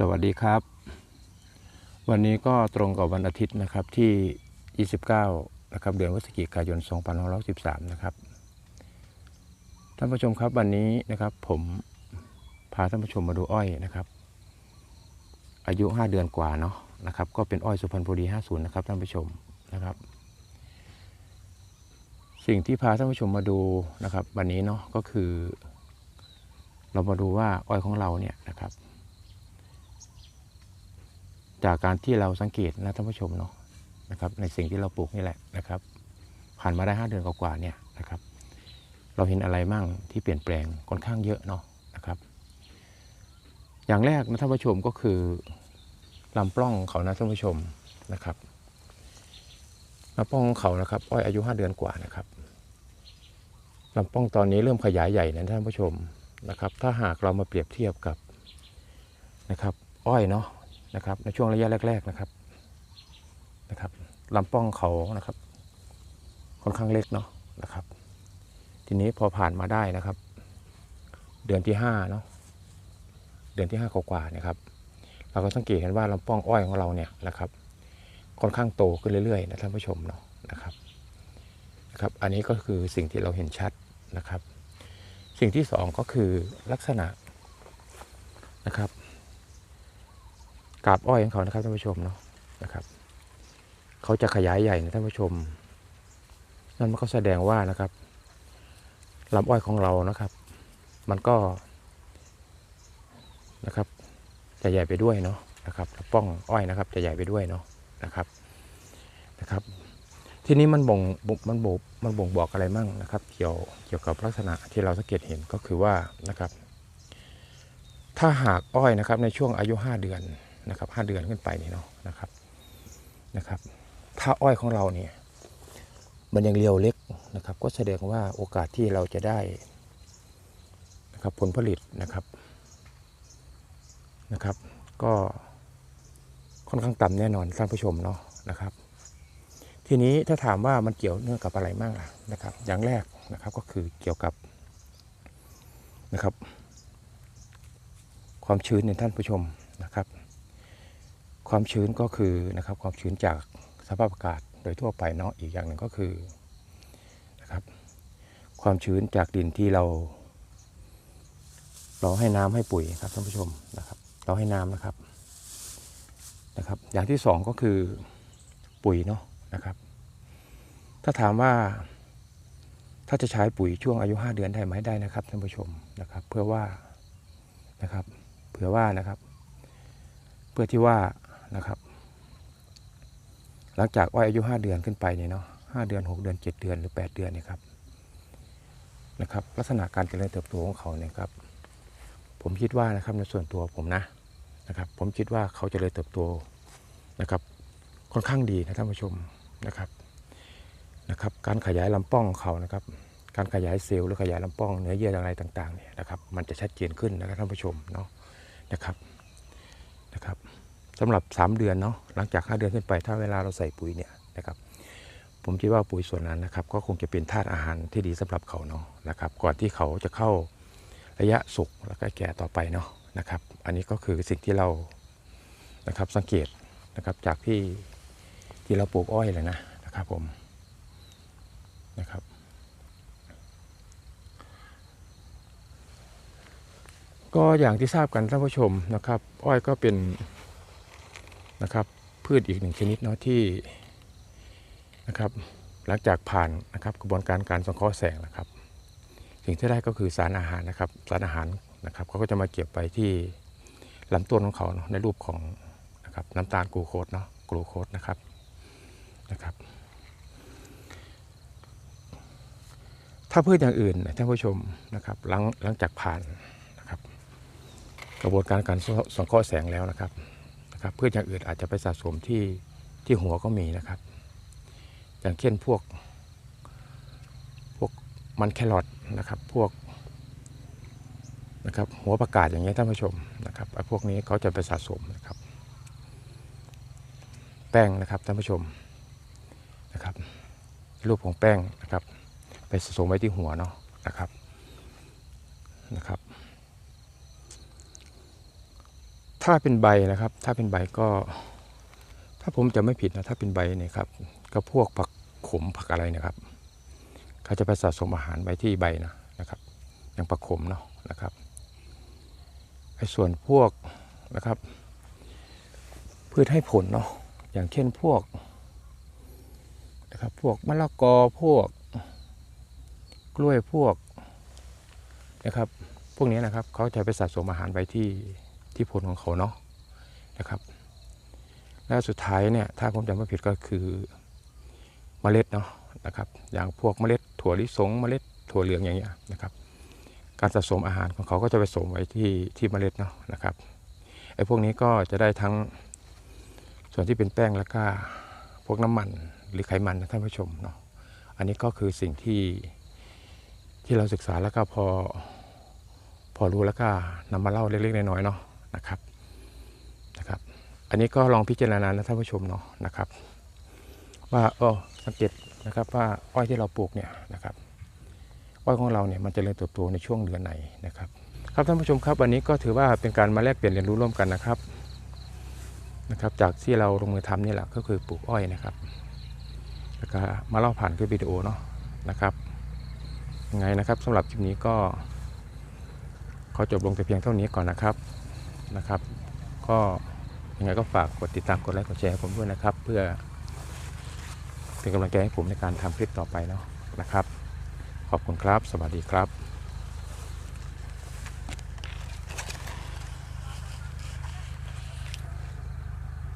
สวัสดีครับ วันนี้ก็ตรงกับวันอาทิตย์นะครับที่ 29 นะครับเดือนพฤศจิกายน 2513 นะครับ ท่านผู้ชมครับวันนี้นะครับผมพาท่านผู้ชมมาดูอ้อยนะครับ อายุ 5 เดือนกว่าเนาะนะครับ ก็เป็นอ้อยสุพรรณบุรี 50 นะครับท่านผู้ชมนะครับ สิ่งที่พาท่านผู้ชมมาดูนะครับ วันนี้เนาะก็คือ เรามาดูว่าอ้อยของเราเนี่ยนะครับ จากการที่เราสังเกตนะท่านผู้ชมเนาะนะครับในสิ่งที่เราปลูกนี่แหละนะครับ ผ่านมาได้ 5 เดือนกว่าๆเนี่ยนะครับ เราเห็นอะไรมั่งที่เปลี่ยนแปลงค่อนข้างเยอะเนาะนะครับ อย่างแรกนะท่านผู้ชมก็คือลำปล้องเขานะท่านผู้ชมนะครับลำปล้องของเขานะครับ อ้อยอายุ 5 เดือนกว่านะครับลำปล้องตอนนี้เริ่มขยายใหญ่นะท่านผู้ชมนะครับ ถ้าหากเรามาเปรียบเทียบกับนะครับ อ้อยเนาะ นะครับในช่วงระยะแรก ๆนะครับนะครับลำป้องเขานะครับค่อนข้างเล็กเนาะนะครับ ทีนี้พอผ่านมาได้นะครับ เดือนที่ห้าเนาะเดือนที่ห้ากว่าๆนะครับ เราก็สังเกตเห็นว่าลำป้องอ้อยของเราเนี่ยนะครับ ค่อนข้างโตขึ้นเรื่อยๆนะท่านผู้ชมเนาะนะครับนะครับ อันนี้ก็คือสิ่งที่เราเห็นชัดนะครับ สิ่งที่สองก็คือลักษณะนะครับ กาบอ้อยของเขานะครับท่านผู้ชมเนาะนะครับเขาจะขยายใหญ่นะท่านผู้ชม นั่นมันก็แสดงว่านะครับลำอ้อยของเรานะครับ มันก็นะครับจะใหญ่ไปด้วยเนาะนะครับป้องอ้อยนะครับจะใหญ่ไปด้วยเนาะนะครับนะครับ ทีนี้มันบ่งบ่งมันบ่งมันบ่งบอกอะไรมั่งนะครับ เกี่ยวเกี่ยวกับลักษณะที่เราสังเกตเห็นก็คือว่านะครับ ถ้าหากอ้อยนะครับในช่วงอายุ 5 เดือน นะครับห้าเดือนขึ้นไปนี่เนาะนะครับนะครับ ถ้าอ้อยของเราเนี่ยมันยังเรียวเล็กนะครับ ก็แสดงว่าโอกาสที่เราจะได้นะครับผลผลิตนะครับนะครับ ก็ค่อนข้างต่ำแน่นอนท่านผู้ชมเนาะนะครับ ทีนี้ถ้าถามว่ามันเกี่ยวเนื่องกับอะไรบ้างล่ะนะครับ อย่างแรกนะครับก็คือเกี่ยวกับนะครับ ความชื้นในท่านผู้ชมนะครับ ความชื้นก็คือนะครับความชื้นจากสภาพอากาศโดยทั่วไปเนาะอีกอย่างหนึ่งก็คือนะครับความชื้นจากดินที่เรา เราให้น้ำให้ปุ๋ยครับท่านผู้ชมนะครับเราให้น้ำนะครับนะครับอย่างที่สองก็คือปุ๋ยเนาะนะครับ ถ้าถามว่าถ้าจะใช้ปุ๋ยช่วงอายุ 5 เดือนได้ไหมได้นะครับท่านผู้ชมนะครับ เพื่อว่านะครับเผื่อว่านะครับ เพื่อที่ว่า นะครับ หลังจากอ้อยอายุ 5 เดือนขึ้นไปเนี่ยเนาะห้าเดือน 6 เดือน 7 เดือนหรือ 8 เดือนเนี่ยครับนะครับ ลักษณะการเจริญเติบโตของเขาเนี่ยครับ ผมคิดว่านะครับในส่วนตัวผมนะนะครับ ผมคิดว่าเขาจเจริญเติบโตนะครับ ค่อนข้างดีนะท่านผู้ชมนะครับนะครับ การขยายลำป้องของเขานะครับ การขยายเซลล์หรือขยายลำป้องเนื้อเยื่ออะไรต่างๆเนี่ยนะครับ มันจะชัดเจนขึ้นนะครับท่านผู้ชมเนาะนะครับนะครับ สำหรับ 3 เดือนเนาะหลังจาก 5 เดือนขึ้นไป ถ้าเวลาเราใส่ปุ๋ยเนี่ยนะครับผมคิดว่าปุ๋ยส่วนนั้นนะครับก็คงจะเป็นธาตุอาหารที่ดีสำหรับเขาเนาะนะครับก่อนที่เขาจะเข้าระยะสุกแล้วก็แก่ต่อไปเนาะนะครับ อันนี้ก็คือสิ่งที่เรานะครับสังเกตนะครับจากที่ที่เราปลูกอ้อยเลยนะนะครับผมนะครับก็อย่างที่ทราบกันท่านผู้ชมนะครับ อ้อยก็เป็น นะครับ พืชอีกหนึ่งชนิดเนาะที่นะครับ หลังจากผ่านนะครับกระบวนการการสังเคราะห์แสงนะครับ สิ่งที่ได้ก็คือสารอาหารนะครับ สารอาหารนะครับเขาก็จะมาเก็บไปที่ลำต้นของเขาเนาะในรูปของนะครับน้ำตาลกลูโคสเนาะกลูโคสนะครับนะครับ ถ้าพืชอย่างอื่นท่านผู้ชมนะครับหลังหลังจากผ่านนะครับ กระบวนการการสังเคราะห์แสงแล้วนะครับ นะครับพืชอย่างอื่นอาจจะไปสะสมที่ที่หัวก็มีนะครับ อย่างเช่นพวก พวกมันแครอทนะครับ พวกนะครับหัวประกาศอย่างเงี้ยท่านผู้ชมนะครับพวกนี้เขาจะไปสะสมนะครับ แป้งนะครับท่านผู้ชมนะครับ รูปของแป้งนะครับ ไปสะสมไว้ที่หัวเนาะนะครับนะครับ ถ้าเป็นใบนะครับ ถ้าเป็นใบก็ ถ้าผมจะไม่ผิดนะถ้าเป็นใบเนี่ยครับก็พวกผักขมผักอะไรนะครับเขาจะไปสะสมอาหารไว้ที่ใบนะนะครับ อย่างผักขมเนาะนะครับไอ้ส่วนพวกนะครับ พืชให้ผลเนาะอย่างเช่นพวกนะครับพวกมะละกอพวก กล้วยพวกนะครับ พวกนี้นะครับเขาจะไปสะสมอาหารไว้ที่ ที่ผลของเขาเนาะนะครับ แล้วสุดท้ายเนี่ยถ้าผมจำไม่ผิดก็คือเมล็ดเนาะนะครับอย่างพวกเมล็ดถั่วลิสงเมล็ดถั่วเหลืองอย่างเงี้ยนะครับ การสะสมอาหารของเขาก็จะไปสมไว้ที่ที่เมล็ดเนาะนะครับไอ้พวกนี้ก็จะได้ทั้งส่วนที่เป็นแป้งแล้วก็พวกน้ำมันหรือไขมันนะท่านผู้ชมเนาะอันนี้ก็คือสิ่งที่ที่เราศึกษาแล้วก็พอพอรู้แล้วก็นำมาเล่าเล็กๆน้อยๆเนาะ นะครับนะครับ อันนี้ก็ลองพิจารณานะท่านผู้ชมเนาะนะครับ ว่าเออสังเกตนะครับว่าอ้อยที่เราปลูกเนี่ยนะครับอ้อยของเราเนี่ยมันจะเริญเติบโตในช่วงเดือนไหนนะครับ ครับท่านผู้ชมครับวันนี้ก็ถือว่าเป็นการมาแลกเปลี่ยนเรียนรู้ร่วมกันนะครับนะครับ จากที่เราลงมือทำนี่แหละก็คือปลูกอ้อยนะครับแล้วก็มาเล่าผ่านคลิปวิดีโอเนาะนะครับยังไงนะครับสำหรับคลิปนี้ก็ขอจบลงแต่เพียงเท่านี้ก่อนนะครับ นะครับ ก็ยังไงก็ฝากกดติดตามกดไลค์กดแชร์ให้ผมด้วยนะครับ เพื่อเป็นกำลังใจให้ผมในการทำคลิปต่อไปเนาะนะครับ ขอบคุณครับ สวัสดีครับ